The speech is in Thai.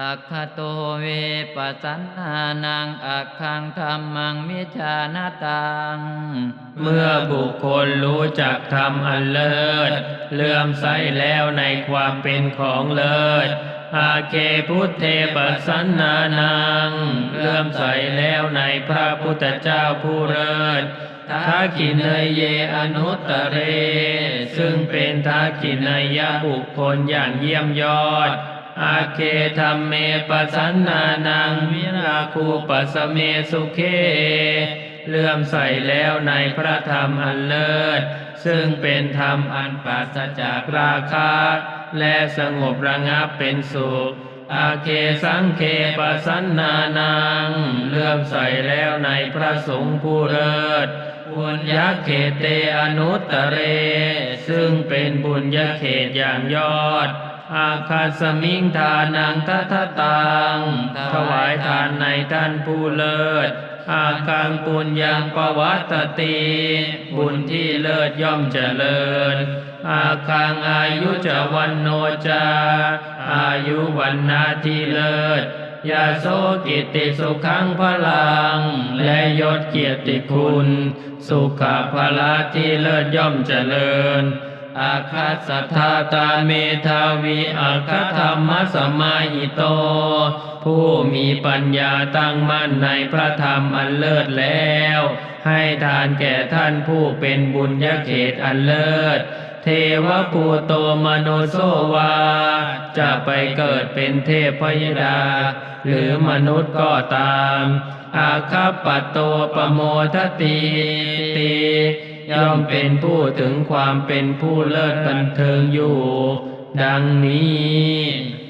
อัคคโตเวปัสสันนานังอักขังธรรมังมิจานาตัง เมื่อบุคคลรู้จักธรรมอันเลิศ เลื่อมใสแล้วในความเป็นของเลิศอาเคพุทเทปัสสันนานัง เลื่อมใสแล้วในพระพุทธเจ้าผู้เลิศทักขินยเยอนุตตเร ซึ่งเป็นทักขินยบุคคลอย่างเยี่ยมยอด อาเคธรรมเมปัสสันนานังวิราคูปัสสเมสุเคเลื่อมใสแล้วในพระธรรมอันเลิศ ซึ่งเป็นธรรมอันปราศจากราคะ และสงบระงับเป็นสุข อาเคสังเคปสันนานังเลื่อมใสแล้วในพระสงฆ์ผู้เลิศบุญญาเขตเตอนุตรเร ซึ่งเป็นบุญญาเขตอย่างยอด อาคาสมิงทานังทัตตังถวายทานในท่านผู้เลิศ อาคังปุญญังปวัตติบุญที่เลิศย่อมเจริญ อาคังอายุจะวันโนจา อายุวันนาที่เลิศยาโสกิตติสุขังพลัง และยศเกียรติคุณ สุขภาละที่เลิศย่อมเจริญ อาคาสัทธาตาเมทาวีอาคาธรรมสมาหิโต ผู้มีปัญญาตั้งมั่นในพระธรรมอันเลิศแล้ว ให้ทานแก่ท่านผู้เป็นบุญญาเขตอันเลิศ เทวปูโตมโนโซวา จะไปเกิดเป็นเทพพยดา หรือมนุษย์ก็ตาม อาคาปโตปโมทติติ ย่อมเป็นผู้ถึงความเป็นผู้เลิศบันเทิงอยู่ ดังนี้